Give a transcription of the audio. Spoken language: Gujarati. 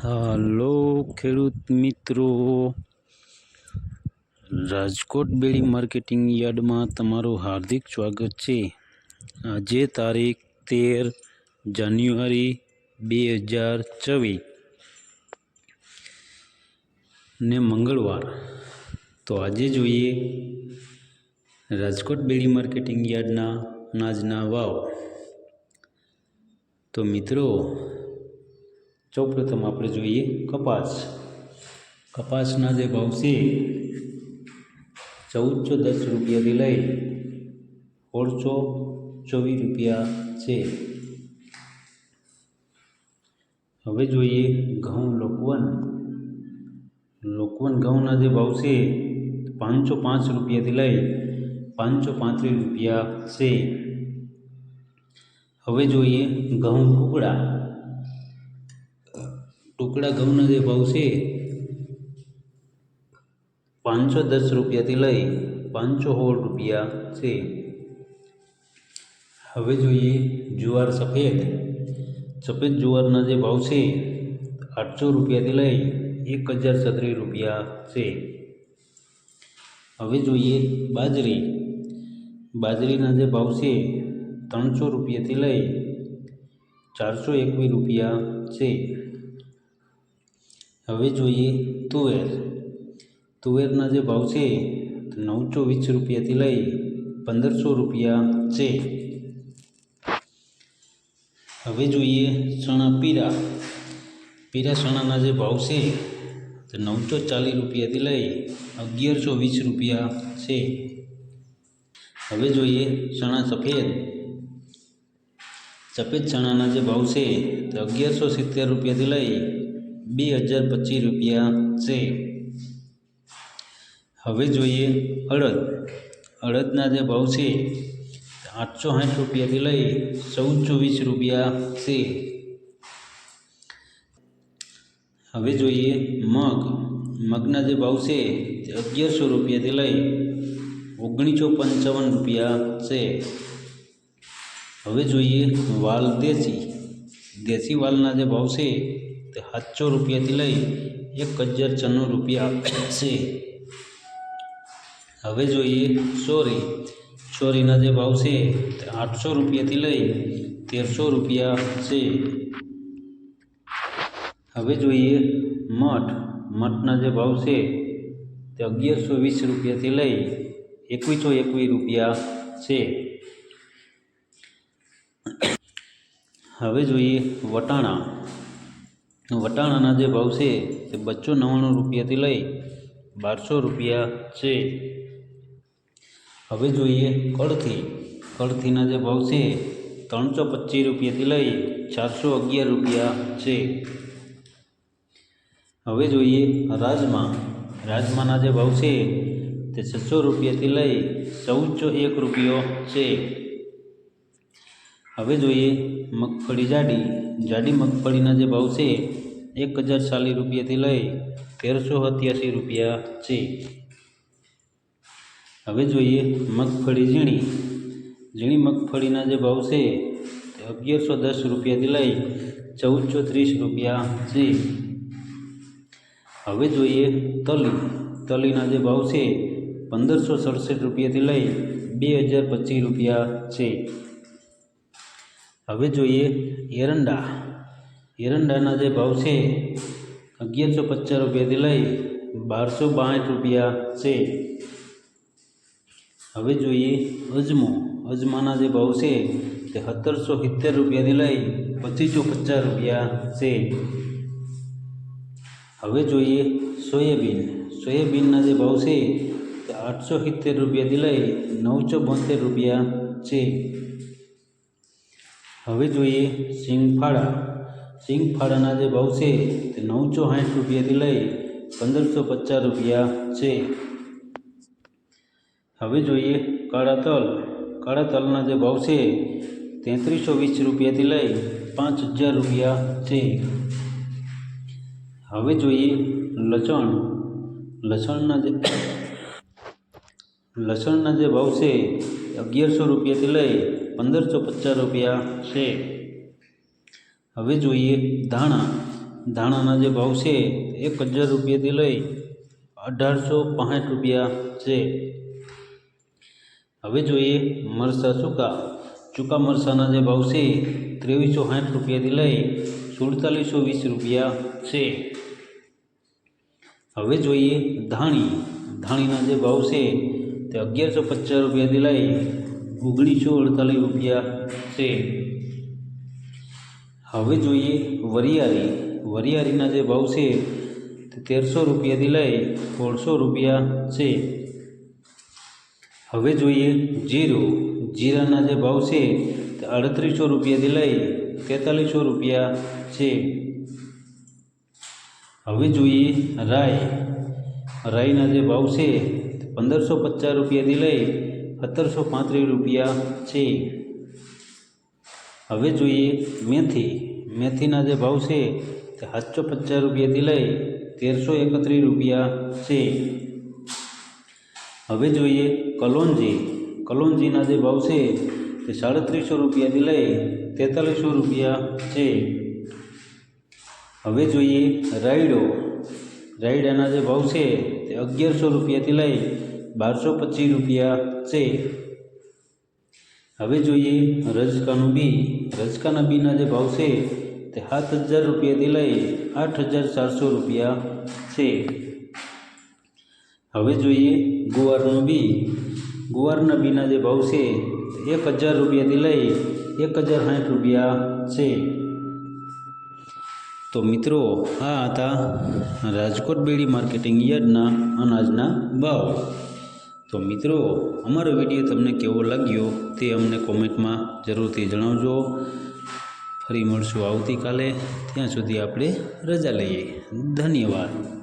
હાલો, ખેડૂત મિત્રો. રાજકોટ બેડી માર્કેટિંગ યાર્ડમાં તમારું હાર્દિક સ્વાગત છે. આજે તારીખ તેર જાન્યુઆરી બે હજાર ચોવીસ ને મંગળવાર. તો આજે જોઈએ રાજકોટ બેડી માર્કેટિંગ યાર્ડના અનાજના વાવ તો મિત્રો સૌપ્રથમ આપણે જોઈએ કપાસ. કપાસના જે ભાવ છે, ચૌદસો દસ રૂપિયાથી લઈ ઓળસો ચોવીસ રૂપિયા છે. હવે જોઈએ ઘઉં લોકવન. લોકવન ઘઉંના જે ભાવ છે, પાંચસો પાંચ રૂપિયાથી લઈ પાંચસો પાંત્રીસ રૂપિયા છે. હવે જોઈએ ઘઉં ટુકડા ટુકડા ઘઉંના જે ભાવ છે, પાંચસો દસ રૂપિયાથી લઈ પાંચસો સોળ રૂપિયા છે. હવે જોઈએ જુવાર સફેદ. સફેદ જુવારના જે ભાવ છે, આઠસો રૂપિયાથી લઈ એક હજાર છત્રીસ રૂપિયા છે. હવે જોઈએ બાજરી. બાજરીના જે ભાવ છે, ત્રણસો રૂપિયાથી લઈ ચારસો એકવીસ રૂપિયા છે. હવે જોઈએ તુવેર. તુવેરના જે ભાવ છે નવસો વીસ રૂપિયાથી લઈ પંદરસો રૂપિયા છે. હવે જોઈએ ચણા પીરા. પીરા ચણાના જે ભાવ છે તો નવસો ચાલીસ રૂપિયાથી લઈ અગિયારસો વીસ રૂપિયા છે. હવે જોઈએ ચણા સફેદ. સફેદ ચણાના જે ભાવ છે તો અગિયારસો સિત્તેર રૂપિયાથી લઈ બે હજાર પચીસ રૂપિયા છે. હવે જોઈએ અડદ. અડદના જે ભાવ છે, આઠસો સાઠ રૂપિયાથી લઈ ચૌદ ચોવીસ રૂપિયા છે. હવે જોઈએ મગ. મગના જે ભાવ છે, તે અગિયારસો રૂપિયાથી લઈ ઓગણીસો પંચાવન રૂપિયા છે. હવે જોઈએ વાલ દેશી. દેશી વાલના જે ભાવ છે સાતસો રૂપિયાથી લઈ એક હજાર છન્નું રૂપિયા છે હવે જોઈએ, સોરી, સોરીના જે ભાવ છે, તે આઠસો રૂપિયાથી લઈ તેરસો રૂપિયા છે. હવે જોઈએ, મઠ, મઠના જે ભાવ છે, તે અગિયારસો વીસ રૂપિયાથી લઈ એકવીસો એકવીસ રૂપિયા છે. હવે જોઈએ, વટાણા. વટાણાના જે ભાવ છે તે બસો નવ્વાણું રૂપિયાથી લઈ બારસો રૂપિયા છે. હવે જોઈએ કળથી. કળથીના જે ભાવ છે ત્રણસો પચીસ રૂપિયાથી લઈ ચારસો અગિયાર રૂપિયા છે. હવે જોઈએ રાજમા. રાજમાના જે ભાવ છે તે છસો રૂપિયાથી લઈ ચૌદસો એક રૂપિયો છે. હવે જોઈએ મગફળી જાડી. જાડી મગફળીના જે ભાવ છે, એક હજાર ચાલીસ રૂપિયાથી લઈ તેરસો સત્યાસી રૂપિયા છે. હવે જોઈએ મગફળી ઝીણી. ઝીણી મગફળીના જે ભાવ છે, તે અગિયારસો દસ રૂપિયાથી લઈ ચૌદસો ત્રીસ રૂપિયા છે. હવે જોઈએ તલી. તલીના જે ભાવ છે, પંદરસો સડસઠ રૂપિયાથી લઈ બે હજાર પચીસ રૂપિયા છે. હવે જોઈએ એરંડા. એરંડાના જે ભાવ છે, અગિયારસો પચાસ રૂપિયાથી લઈ બારસો બાસઠ રૂપિયા છે. હવે જોઈએ અજમો. અજમાના જે ભાવ છે, તે સત્તરસો સિત્તેર રૂપિયાથી લઈ પચીસો પચાસ રૂપિયા છે. હવે જોઈએ સોયાબીન. સોયાબીનના જે ભાવ છે, તે આઠસો સિત્તેર રૂપિયાથી લઈ નવસો બોતેર રૂપિયા છે. હવે જોઈએ સિંગફાળા. સિંગફાળાના જે ભાવ છે તે નવસો સાઠ રૂપિયાથી લઈ પંદરસો પચાસ રૂપિયા છે. હવે જોઈએ કાળા તલ. કાળા તલના જે ભાવ છે તેત્રીસો વીસ રૂપિયાથી લઈ પાંચ હજાર રૂપિયા છે. હવે જોઈએ લસણ. લસણના જે લસણના જે ભાવ છે અગિયારસો રૂપિયાથી લઈ પંદરસો પચાસ રૂપિયા છે. હવે જોઈએ ધાણા. ધાણાના જે ભાવ છે એક હજાર રૂપિયાથી લઈ અઢારસો પાંસઠ રૂપિયા છે. હવે જોઈએ મરસા ચૂકા ચૂકા મરસાના જે ભાવ છે ત્રેવીસો સાઠ રૂપિયાથી લઈ સુડતાલીસો વીસ રૂપિયા છે. હવે જોઈએ ધાણી. ધાણીના જે ભાવ છે તે અગિયારસો પચાસ રૂપિયાથી લઈ ઓગણીસો અડતાલીસ રૂપિયા છે. હવે જોઈએ વરિયાળી. વરિયાળીના જે ભાવ છે તેરસો રૂપિયાથી લઈ સોળસો રૂપિયા છે. હવે જોઈએ જીરું. જીરાના જે ભાવ છે તે અડત્રીસો રૂપિયાથી લઈ તેતાલીસો રૂપિયા છે. હવે જોઈએ રાઈ. રાઈના જે ભાવ છે પંદરસો પચાસ રૂપિયાથી લઈ સત્તરસો પાંત્રીસ રૂપિયા છે. હવે જોઈએ મેથી. મેથીના જે ભાવ છે તે સાતસો પચાસ રૂપિયાથી લઈ તેરસો એકત્રીસ રૂપિયા છે. હવે જોઈએ કલોંજી. કલોંજીના જે ભાવ છે તે સાડત્રીસો રૂપિયાથી લઈ તેતાલીસો રૂપિયા છે. હવે જોઈએ રાયડો. રાયડાના જે ભાવ છે તે અગિયારસો રૂપિયાથી લઈ બારસો પચીસ રૂપિયા છે. હવે જોઈએ રજકાનું બી. રજકાના બીના જે ભાવ છે તે સાત હજાર રૂપિયાથી લઈ આઠ હજાર ચારસો રૂપિયા છે. હવે જોઈએ ગુવારનું બી. ગુવારના બીના જે ભાવ છે એક હજાર રૂપિયાથી લઈ એક હજાર સાઠ રૂપિયા છે. તો મિત્રો, આ હતા રાજકોટ બેડી માર્કેટિંગ યાર્ડના અનાજના ભાવ. તો મિત્રો, અમારો વીડિયો તમને કેવો લાગ્યો તે અમને કોમેન્ટમાં જરૂરથી જણાવજો. ફરી મળશું આવતીકાલે. ત્યાં સુધી આપણે રજા લઈએ. ધન્યવાદ.